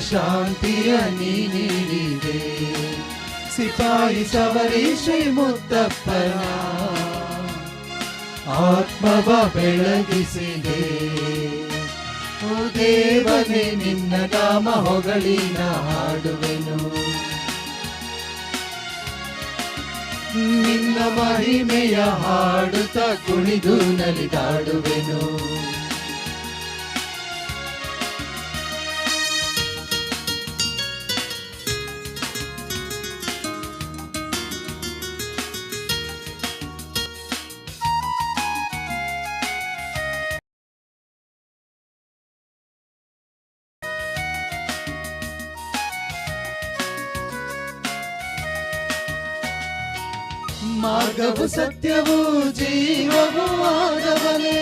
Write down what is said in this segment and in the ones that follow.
ಶಾಂತಿಯ ನೀಡಿದೆ ಸಿಪಾಯಿ ಸವರಿ ಶ್ರೀ ಮುತ್ತಪ್ಪನ ಆತ್ಮವ ಬೆಳಗಿಸಿದೆ. ಓ ದೇವನೇ, ನಿನ್ನ ನಾಮ ಹೊಗಳಿನ ಹಾಡುವೆನು. ನಿನ್ನ ಮಹಿಮೆಯ ಹಾಡುತ್ತ ಕುಣಿದು ನಲಿದಾಡುವೆನು. ಮಾರ್ಗವು ಸತ್ಯವು ಜೀವವು ಆದವನೇ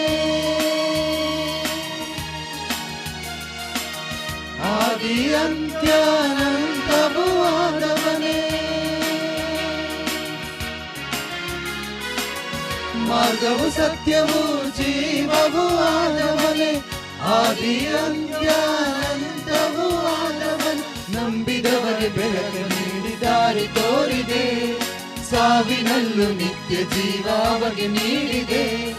ಆದಿ ಅಂತ್ಯಾನಂತವು ಆದವನೇ ಮಾರ್ಗವು ಸತ್ಯವು ಜೀವವು ಆದವನೇ ಆದಿ ಅಂತ್ಯಾನಂತವು ನಿತ್ಯ ಜೀವಾವಗೆ ನೀಡಿದೆ.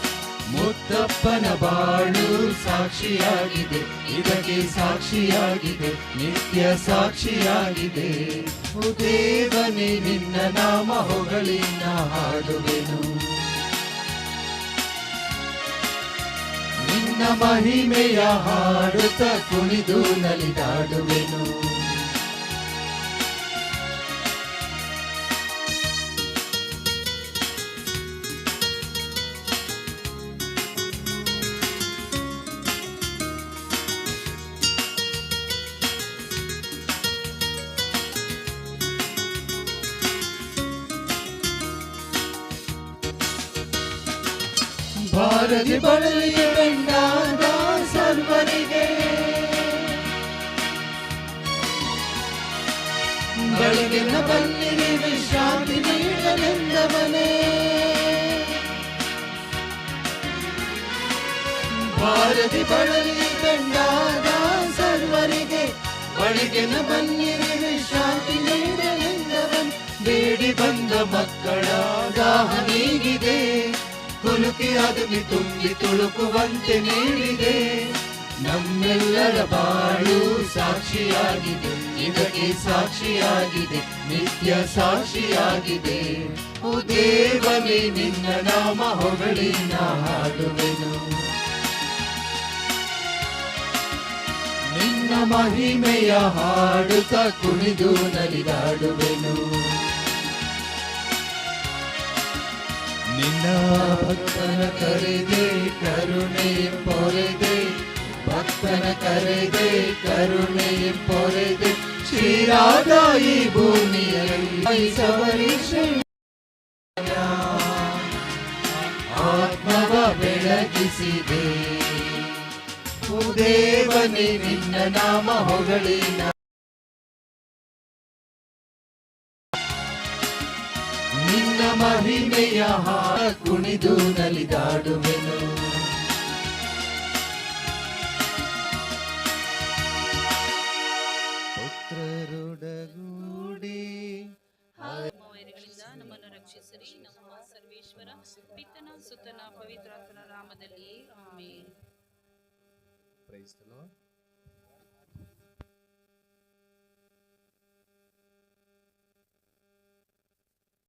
ಮುತ್ತಪ್ಪನ ಬಾಳು ಸಾಕ್ಷಿಯಾಗಿದೆ. ಇದಕ್ಕೆ ಸಾಕ್ಷಿಯಾಗಿದೆ. ನಿತ್ಯ ಸಾಕ್ಷಿಯಾಗಿದೆ. ಓ ದೇವನೇ ನಿನ್ನ ನಾಮ ಹೊಗಳಿನ ಹಾಡುವೆನು. ನಿನ್ನ ಮಹಿಮೆಯ ಹಾಡುತ್ತ ಕುಣಿದು ನಲಿದಾಡುವೆನು. ಭಾರತಿ ಬಳಲಿ ಬೆಂಡಾದ ಸರ್ವರಿಗೆ. ಬೆಳಗಿನ ಬಲ್ಲಿಗೆ ವಿಶ್ರಾಂತಿ ನೀಡಲೆಂದವನೇ. ಭಾರತಿ ಬಳಲಿ ಬೆಂಡಾದ ಸರ್ವರಿಗೆ. ಬೆಳಗಿನ ಬನ್ನಿರಿ ವಿಶ್ರಾಂತಿ ನೀಡಲೆಂದವನ್. ಬೇಡಿ ಬಂದ ಮಕ್ಕಳ ದಾಹ ನೀಗಿದೆ. ಕುಲುಕಿ ಅದುಮಿ ತುಂಬಿ ತುಳುಕುವಂತೆ ನೀಡಿದೆ. ನಮ್ಮೆಲ್ಲರ ಬಾಳು ಸಾಕ್ಷಿಯಾಗಿದೆ. ಇದಕ್ಕೆ ಸಾಕ್ಷಿಯಾಗಿದೆ, ನಿತ್ಯ ಸಾಕ್ಷಿಯಾಗಿದೆ. ಓ ನಿನ್ನ ನಾಮ ಹೊಗಳಿನ ಹಾಡುವೆನು. ನಿನ್ನ ಮಹಿಮೆಯ ಹಾಡುತ್ತ ಕುಣಿದು ನಲಿದಾಡುವೆನು. ನಿನ್ನ ಭಕ್ತನ ಕರೆದೆ ಕರುಣೆ ಪೊರೆದೆ ಭಕ್ತನ ಕರೆದೆ ಕರುಣೆ ಪೊರೆದೆ ಶ್ರೀರಾಧ ಈ ಭೂಮಿಯಲ್ಲಿ ಸವರಿ ಶ್ರೀ ಆತ್ಮವ ಬೆಳಗಿಸಿದೆ ಓ ದೇವನೇ ನಿನ್ನ ನಾಮ ಹೊಗಳಿನ ಮಹಿಮೆಯ ಹಾಡ ಕುಣಿದು ನಲಿದಾಡುವೆನು ಪುತ್ರರೊಡಗೂಡಿ ನಮ್ಮನ್ನು ರಕ್ಷಿಸಿರಿ. ನಮ್ಮ ಸರ್ವೇಶ್ವರ ಪಿತನ ಸುತನ ಪವಿತ್ರಾತ್ಮನ ರಾಮದಲ್ಲಿ. ಆಮೇಲೆ ಪ್ರೈಸ್ the Lord.